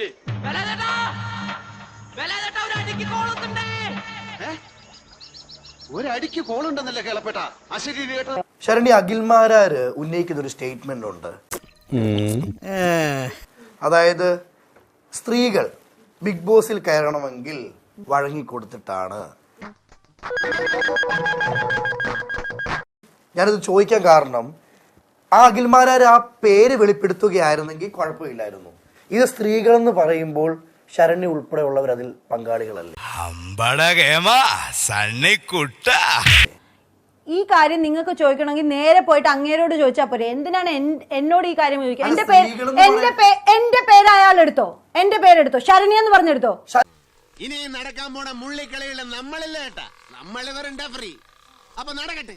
ഇല്ലേ? ഒരടിക്ക് കോളുണ്ടെന്നല്ലേ കേളപ്പെട്ട? അശരീരി കേട്ട ശരണി അഖിൽമാരാര് ഉന്നയിക്കുന്ന ഒരു സ്റ്റേറ്റ്മെന്റ് ഉണ്ട് അതായത് സ്ത്രീകൾ ബിഗ് ബോസിൽ കയറണമെങ്കിൽ വഴങ്ങിക്കൊടുത്തിട്ടാണ്. ഞാനിത് ചോദിക്കാൻ കാരണം ആ അഖിൽമാരാർ ആ പേര് വെളിപ്പെടുത്തുകയായിരുന്നെങ്കിൽ കുഴപ്പമില്ലായിരുന്നു. ഇത് സ്ത്രീകളെന്ന് പറയുമ്പോൾ ശരണ്യ ഉൾപ്പെടെയുള്ളവർ അതിൽ പങ്കാളികളല്ലേ? ഈ കാര്യം നിങ്ങൾക്ക് ചോദിക്കണമെങ്കിൽ നേരെ പോയിട്ട് അങ്ങേരോട് ചോദിച്ചാൽ പോരെ. എന്തിനാണ് എന്നോട് ഈ കാര്യം ചോദിക്കുക? എന്റെ പേര് എന്റെ പേ- എന്റെ പേര് അയാൾ എടുത്തോ എന്റെ പേരെടുത്തോ? ശരണ്യ എന്ന് പറഞ്ഞെടുത്തോ ഇനി നടക്കാൻ പോണ മുള്ളിക്കളിയുള്ള നമ്മളില്ല കേട്ടാ നമ്മളിവരുണ്ട ഫ്രീ അപ്പൊ നടക്കട്ടെ.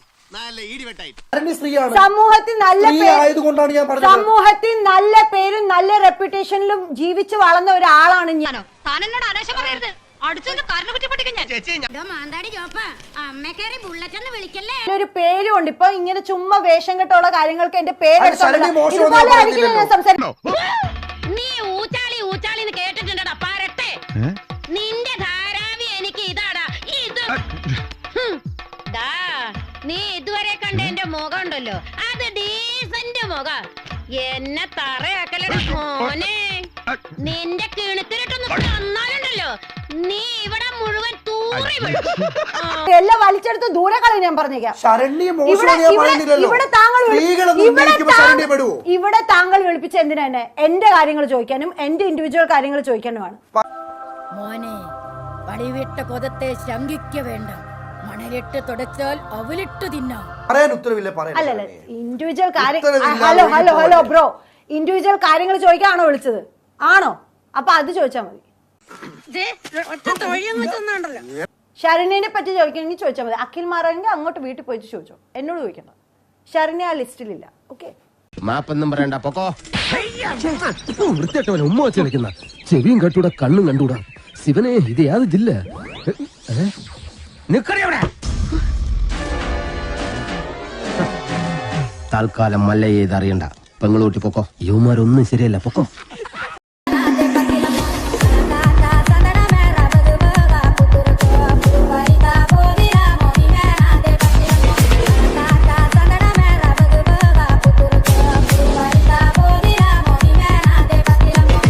സമൂഹത്തിൽ നല്ല പേര് ആയതുകൊണ്ടാണ് ഞാൻ പറഞ്ഞത്. സമൂഹത്തിൽ നല്ല പേരും നല്ല റെപ്യൂട്ടേഷനിലും ജീവിച്ചു വളർന്ന ഒരാളാണ് ഞാൻ. താൻ എന്നോട് അനാശം പറയരുത്. ഒരു പേരും ഉണ്ട്. ഇപ്പൊ ഇങ്ങനെ ചുമ്മാ വേഷം കെട്ടുള്ള കാര്യങ്ങൾക്ക് എന്റെ പേര് നീ എടുത്തോണ്ട് നീ ഇതുവരെ കണ്ട എന്റെ മുഖം ഉണ്ടല്ലോ അത് ഡീസന്റ് മുഖം. എന്നെ തറയാക്കലട മോനെ. നിന്റെ കിണത്തിലിട്ടൊന്ന് തന്നാലുണ്ടല്ലോ. നീ ഇവിടെ മുഴുവൻ തൂറി. എല്ലാം വലിച്ചെടുത്ത് ദൂരെ കളി ഞാൻ പറഞ്ഞേക്കാം. താങ്കൾ ഇവിടെ താങ്കൾ വിളിപ്പിച്ച എന്തിനാ എന്നെ? എന്റെ കാര്യങ്ങൾ ചോദിക്കാനും എന്റെ ഇൻഡിവിജ്വൽ കാര്യങ്ങൾ ചോദിക്കാനുമാണ്. മോനെ വടിവിട്ട കൊതത്തെ ശങ്കിക്ക വേണ്ട. മണലിട്ട് തുടച്ചാൽ അവലിട്ട് തിന്നാം. പറയാൻ ഉത്തരവില്ല പറയാൻ അല്ലല്ല ഇൻഡിവിജ്വൽ കാര്യം ഉത്തരവില്ലാതെ hello hello hello bro individual കാര്യങ്ങൾ ചോദിക്കാണോ വിളിച്ചത്? ആണോ? അപ്പൊ അത് ചോദിച്ചാൽ മതി. ശരണ്യനെ പറ്റി ചോദിക്കണമെങ്കിൽ ചോദിച്ചാൽ മതി. അഖിൽ മാറാണെങ്കിൽ അങ്ങോട്ട് വീട്ടിൽ പോയിട്ട് ചോദിച്ചോ. എന്നോട് ചോദിക്കണ്ട ശരണ്യ ആ ലിസ്റ്റിലില്ല ഓക്കെ? മാപ്പൊന്നും പറയണ്ട പൊക്കോ. വൃത്തിയായിട്ടവൻ ഉമ്മ വെച്ച് കളിക്കുന്ന. ചെവിയും കട്ടൂടാ കണ്ണും കണ്ടൂടാ ശിവനെ ഇത് യാത് ജില്ല? നിക്കറിയവിടെ തൽക്കാലം ഇത് അറിയണ്ട പെങ്ങളൂട്ടി പൊക്കോ. യുവമാരൊന്നും ശരിയല്ല പൊക്കോ.